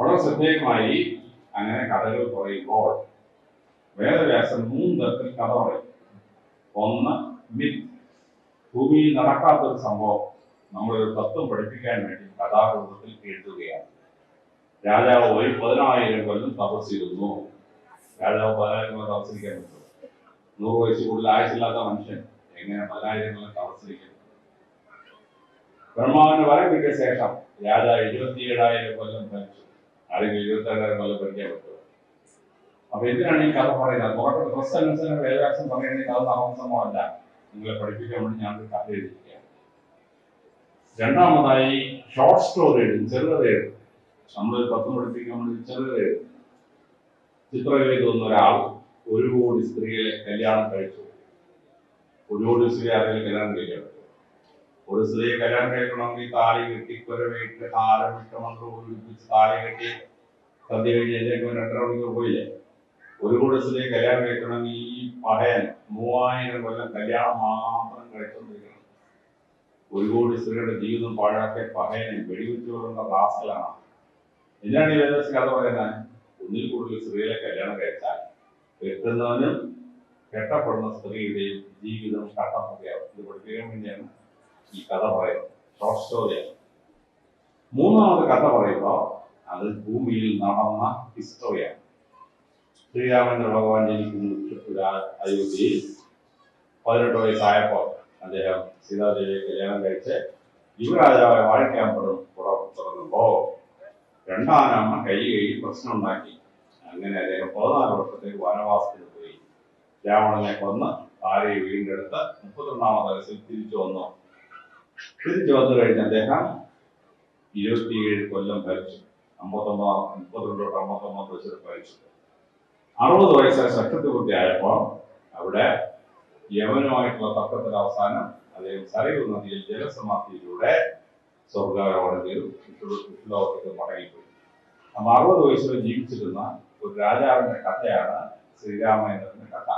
വളരെ ശ്രദ്ധേയമായി അങ്ങനെ കഥകൾ പറയുമ്പോൾ വേദവ്യാസൻ മൂന്ന് തരത്തിൽ കഥ പറയും. ഒന്ന് മിത്ത് ഭൂമിയിൽ നടക്കാത്തൊരു സംഭവം നമ്മളൊരു തത്വം പഠിപ്പിക്കാൻ വേണ്ടി കഥാകൃതത്തിൽ എഴുതുകയാണ്. രാജാവ് ഒരു പതിനായിരം കൊല്ലം തപസ്സിരുന്നു. രാജാവ് പതിനായിരം കൊല്ലം തപസ്സിരിക്കാൻ പറ്റും? നൂറ് വയസ്സ് കൂടുതൽ ആയുസില്ലാത്ത മനുഷ്യൻ എങ്ങനെ പതിനായിരം കൊല്ലം തപസ്സിരിക്കുന്നു ബ്രഹ്മാവിന്റെ വരം കിട്ടിയ ശേഷം രാജാവ് എഴുപത്തിയേഴായിരം കൊല്ലം ഭരിച്ചു ആരെങ്കിലും ഇരുപത്തേഴായിരം കൊല്ലം പഠിക്കാൻ പറ്റുമോ? അപ്പൊ എന്തിനാണ് ഈ കഥ പറയുന്നത്? തുടക്കത്തിൽ ഡ്രസ് അനുസരിച്ച് വേദവ്യാസം പറയുന്നത് കഥ താമസമല്ല നിങ്ങളെ പഠിപ്പിക്കാൻ വേണ്ടി കഥ രണ്ടാമതായി ഷോർട്ട് സ്റ്റോറി എഴുതും ചെറുകഥ എഴുതും. നമ്മൾ തത്വം പഠിപ്പിക്കാൻ വേണ്ടി ചെറുകഥ എഴുതും. ഒരാൾ ഒരു കോടി സ്ത്രീകളെ കല്യാണം കഴിച്ചു. ഒരു കോടി സ്ത്രീ ആരെങ്കിലും കല്യാണം കഴിക്കാൻ പറ്റും ഒരു സ്ത്രീ കല്യാണം കഴിക്കണമെങ്കിൽ താലി കെട്ടി കുരവിട്ട് ആരമിട്ട മന്ത്രം താളി താലി കെട്ടി സദ്യ കഴിഞ്ഞേക്കും രണ്ടര മണിക്കൂർ പോയില്ലേ? ഒരു കൂടെ സ്ത്രീ കല്യാണം കഴിക്കണമെങ്കിൽ ഈ പടയൻ മൂവായിരം കൊല്ലം കല്യാണം മാത്രം കഴിച്ചുകൊണ്ടിരിക്കണം ഒരു കോടി സ്ത്രീയുടെ ജീവിതം പാഴാക്കിയ പകയനെ വെടിവെച്ചു ഭാസ്കലാണ് എന്നാണ് ഈ വേദസ് കഥ പറയുന്നത് ഒന്നിൽ കൂടുതൽ സ്ത്രീകളെ കല്യാണം കഴിച്ചാൽ കെട്ടുന്നവനും കെട്ടപ്പെടുന്ന സ്ത്രീയുടെയും ജീവിതം കട്ടപ്പുകയാവും ഇത് പഠിപ്പിക്കാൻ വേണ്ടിയാണ് ഈ കഥ പറയുന്നത് ഷോർട്ട് സ്റ്റോറിയാണ് മൂന്നാമത് കഥ പറയുമ്പോൾ അത് ഭൂമിയിൽ നടന്ന ഹിസ്റ്ററിയാണ് ശ്രീരാമചന്ദ്ര ഭഗവാൻ ജനിക്കുന്നു അയോധ്യയിൽ പതിനെട്ട് വയസ്സായപ്പോൾ അദ്ദേഹം സീതാദേവിയെ കല്യാണം കഴിച്ച് യുവരാജാവായി വാഴിക്കാമ്പടും പുറത്തുറങ്ങുമ്പോ രണ്ടാനമ്മ കൈ കഴി പ്രശ്നം ഉണ്ടാക്കി അങ്ങനെ അദ്ദേഹം പതിനാല് വർഷത്തേക്ക് വനവാസത്തിന് പോയി. രാവണനെ കൊന്ന് ഭാര്യയെ വീണ്ടെടുത്ത് മുപ്പത്തൊന്നാമത് വയസ്സിൽ തിരിച്ചു വന്നു. തിരിച്ചു വന്നു കഴിഞ്ഞ് അദ്ദേഹം ഇരുപത്തിയേഴ് കൊല്ലം ഭരിച്ചു. അമ്പത്തൊമ്പതാം മുപ്പത്തിരണ്ട് തൊട്ട് അമ്പത്തൊമ്പത് വയസ്സിൽ ഭരിച്ചു. അറുപത് വയസ്സായ ചക്രവർത്തിയായപ്പോൾ അവിടെ യമനുമായിട്ടുള്ള തർക്കത്തിന്റെ അവസാനം അദ്ദേഹം സരയൂ നദിയിൽ ജലസമാധിയിലൂടെ സ്വർഗാരോഹണം ചെയ്തു. വിഷ്ണു- വിഷ്ണുലോകത്തേക്ക് മടങ്ങിപ്പോയി. അപ്പൊ അറുപത് വയസ്സിൽ ജീവിച്ചിരുന്ന ഒരു രാജാവിന്റെ കഥയാണ് ശ്രീരാമചന്ദ്രന്റെ കഥ.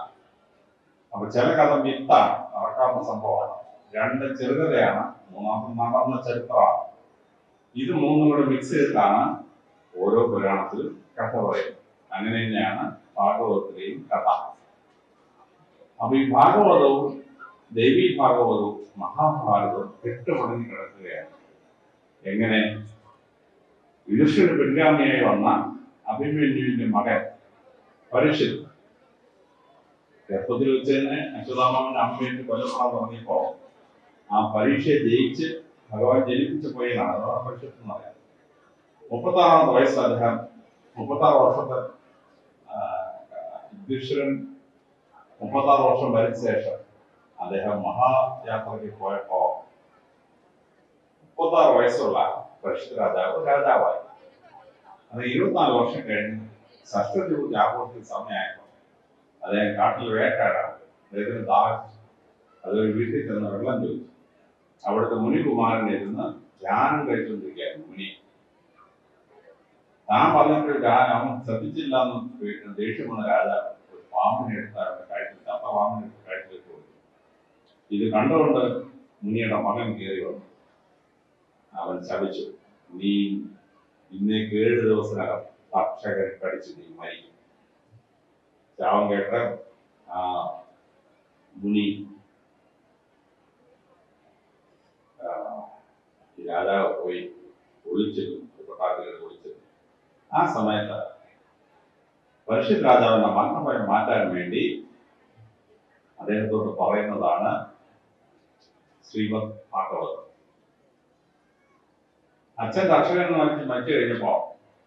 അപ്പൊ ചില കഥ മിത്താണ്. നടക്കാവുന്ന സംഭവമാണ്. രണ്ട് ചെറുകഥയാണ് മൂന്നാമത്തെ നടന്ന ചരിത്രമാണ്. ഇത് മൂന്നും കൂടെ മിക്സ് ചെയ്തിട്ടാണ് ഓരോ പുരാണത്തിലും കഥ പറയുന്നത്. അങ്ങനെ തന്നെയാണ് ഭാഗവതത്തിലെയും കഥ. അപ്പൊ ഈ ഭാഗവതവും ദേവി ഭാഗവതവും മഹാഭാരതവും കെട്ടുപടങ്ങി കിടക്കുകയാണ്. എങ്ങനെ? യുധിഷ്ഠിര പിൻഗാമിയായി വന്ന അഭിമന്യുവിന്റെ മകൻ പരീക്ഷിത് ഗർഭത്തിൽ വെച്ച് തന്നെ അശ്വതാമാവിന്റെ അമ്മയുടെ കൊല്ലപ്പെടാൻ തുടങ്ങിയപ്പോ പരീക്ഷയെ ജയിച്ച് ഭഗവാൻ ജനിപ്പിച്ചു പോയതാണ് അതാണ് പരിഷത്ത് എന്ന് പറയാം. മുപ്പത്താറാമത്തെ വയസ്സ് അദ്ദേഹം മുപ്പത്താറ് വർഷത്തെ യുധിഷ്ഠിരൻ മുപ്പത്താറ് വർഷം ഭരിച്ച ശേഷം അദ്ദേഹം മഹായാത്രയ്ക്ക് പോയപ്പോ മുപ്പത്താറ് വയസ്സുള്ള പരിഷത്ത് രാജാവ് രാജാവായി. അത് ഇരുപത്തിനാല് വർഷം കഴിഞ്ഞ് ഷഷ്ഠപൂജ ആഘോഷിക്കുന്ന സമയമായപ്പോൾ അദ്ദേഹം കാട്ടിൽ വേട്ടാടാണ് അദ്ദേഹത്തിന് ദാഹിച്ചു അതൊരു വീട്ടിൽ ചെന്ന് വെള്ളം ചോദിച്ചു. അവിടുത്തെ മുനികുമാരൻ ഇരുന്ന് ധ്യാനം കഴിച്ചുകൊണ്ടിരിക്കുകയായിരുന്നു മുനി. താൻ പറഞ്ഞപ്പോൾ ഞാൻ അവൻ ശ്രദ്ധിച്ചില്ല എന്ന് ദേഷ്യം വന്ന രാജാവ് ഒരു പാമ്പിനെ എടുത്ത് അവരുടെ കാഴ്ച ചത്ത പാമ്പിനെ എടുത്ത് കാഴ്ച വെച്ചു ഇത് കണ്ടുകൊണ്ട് മുനിയുടെ മകൻ കയറി വന്നു. അവൻ ശപിച്ചു നീ ഇന്നേക്ക് ഏഴ് ദിവസത്തിനകം ഭക്ഷകൻ കടിച്ച് നീ മരിക്കും. ശാവം കേട്ട് ആ മുനി ആ, ഈ രാജാവ് പോയി ഒളിച്ചിരുന്നു കൊട്ടാരത്തിൽ ഒളിച്ചിരുന്നു. ആ സമയത്ത് പരിഷത്ത് രാജാവിന്റെ മരണഭയം മാറ്റാൻ വേണ്ടി അദ്ദേഹത്തോട് പറയുന്നതാണ് ശ്രീമദ് ഭാഗവതം. അച്ഛൻ കർഷകൻ മരിച്ച് മരിച്ചു കഴിഞ്ഞപ്പോ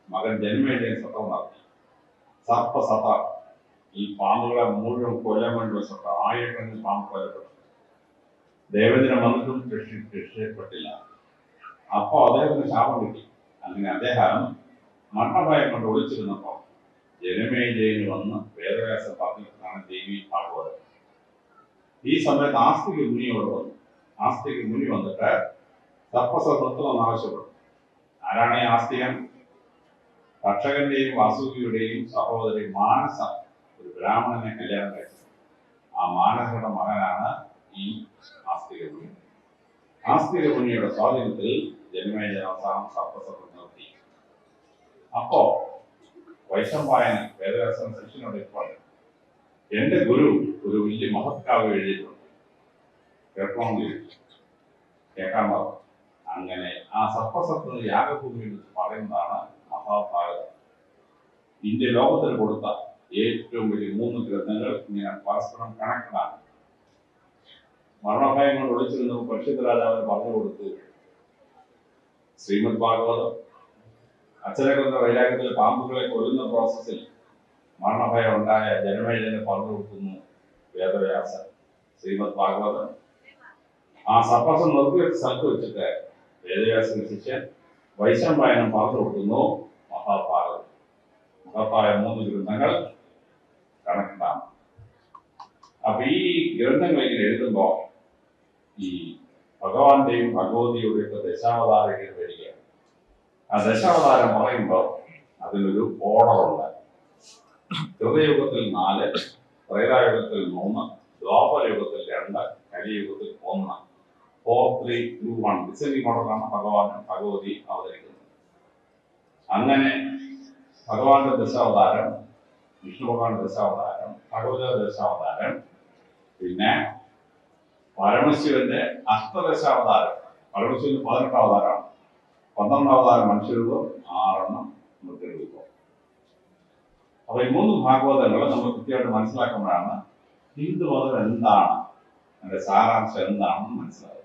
മകൻ ജന്മേജയൻ സത്രം നടത്തി. സർപ്പ സത ഈ പാമ്പുകളെ മുഴുവൻ കൊല്ലാൻ വേണ്ടി വെച്ചിട്ട് ആയിരക്കണക്കിന് പാമ്പ് കൊല്ലപ്പെട്ടു. ദേവേന്ദ്രൻ വന്നിട്ടും രക്ഷപ്പെട്ടില്ല അപ്പോ അദ്ദേഹത്തിന് ശാപം കിട്ടി. അങ്ങനെ അദ്ദേഹം മരണഭയം കൊണ്ട് ഒളിച്ചിരുന്നപ്പോ ജനമേജയിൽ വന്ന് വേദവ്യാസ പറഞ്ഞിട്ടാണ് ദേവി ഭാഗവതം ഈ സമയത്ത് ആസ്തിക മുനിയോട് വന്നു. ആസ്തിക മുനി വന്നിട്ട് സർപ്പസ നിർത്തണമെന്ന് ആവശ്യപ്പെട്ടു. ആരാണ് ഈ ആസ്തികൻ? കർഷകന്റെയും വാസുകിയുടെയും സഹോദരി മാനസ ഒരു ബ്രാഹ്മണനെ കല്യാണം കഴിച്ചത്. ആ മാനസയുടെ മകനാണ് ഈ ആസ്തിക മുനി. ആസ്തിക മുനിയുടെ സ്വാധീനത്തിൽ ജന്മേജന അവസാനം സർപ്പസത്വം നിർത്തി. അപ്പോ വൈശമ്പായൻ വേദവ്യാസന ശിഷ്യനോട് ഇപ്പോൾ എന്റെ ഗുരു ഒരു വലിയ മഹത്കാവ് എഴുതിയിട്ടുണ്ട്. കേൾക്കണമെങ്കിൽ കേൾക്കാൻ പറഞ്ഞു. അങ്ങനെ ആ സർപ്പസത്വ യാഗഭൂമിയിൽ വെച്ച് പറയുന്നതാണ് മഹാഭാരതം. ഇന്ത്യ ലോകത്തിന് കൊടുത്ത ഏറ്റവും വലിയ മൂന്ന് ഗ്രന്ഥങ്ങൾ ഇങ്ങനെ പരസ്പരം കണക്റ്റഡാണ് മരണഭയം കൊണ്ട് ഒളിച്ചിരുന്ന. പരിശുദ്ധ രാജാവിന് പറഞ്ഞു കൊടുത്തു. ശ്രീമദ് ഭാഗവതം. അച്ഛനെ കൊന്ന വൈരാഗ്യത്തിൽ പാമ്പുകളെ കൊല്ലുന്ന പ്രോസസ്സിൽ മരണഭയം ഉണ്ടായ ജനമേജനെ പറഞ്ഞു കൊടുക്കുന്നു വേദവ്യാസൻ ശ്രീമദ് ഭാഗവതം ആ സപ്പസം നിർത്തിവെച്ച സ്ഥലത്ത് വെച്ചിട്ട് വേദവ്യാസന ശിഷ്യൻ വൈശമ്പായനം പറഞ്ഞു കൊടുക്കുന്നു മഹാഭാരതം മഹത്തായ മൂന്ന് ഗ്രന്ഥങ്ങൾ കണക്റ്റാണ് അപ്പൊ ഈ ഗ്രന്ഥങ്ങൾ ഇങ്ങനെ എഴുതുമ്പോ ഈ ഭഗവാന്റെയും ഭഗവതിയുടെയും ഒക്കെ ദശാവതാരങ്ങൾ വരികയാണ് ആ ദശാവതാരം പറയുമ്പോൾ അതിനൊരു ഓർഡർ ഉണ്ട് ഹൃദയുഗത്തിൽ നാല് ത്രൈതായുഗത്തിൽ മൂന്ന് ദ്വാപരയുഗത്തിൽ രണ്ട് കലിയുഗത്തിൽ ഒന്ന്. Four three two one descending ഓർഡറാണ് ഭഗവാനും ഭഗവതി അവതരിക്കുന്നത്. അങ്ങനെ ഭഗവാന്റെ ദശാവതാരം വിഷ്ണു ഭഗവാന്റെ ദശാവതാരം ഭഗവത ദശാവതാരം പിന്നെ പരമശിവന്റെ അഷ്ടദശാവതാരം. പരമശിവന്റെ പതിനെട്ട് അവതാരമാണ്. പന്ത്രണ്ട് അവതാരം മനുഷ്യരൂപം ആറെണ്ണം മൃഗരൂപം. അപ്പൊ ഈ മൂന്ന് ഭാഗവതങ്ങൾ നമ്മൾ കൃത്യമായിട്ട് മനസ്സിലാക്കുമ്പോഴാണ് ഹിന്ദു മതം എന്താണ്? അതിന്റെ സാരാംശം എന്താണെന്ന് മനസ്സിലാകുന്നത്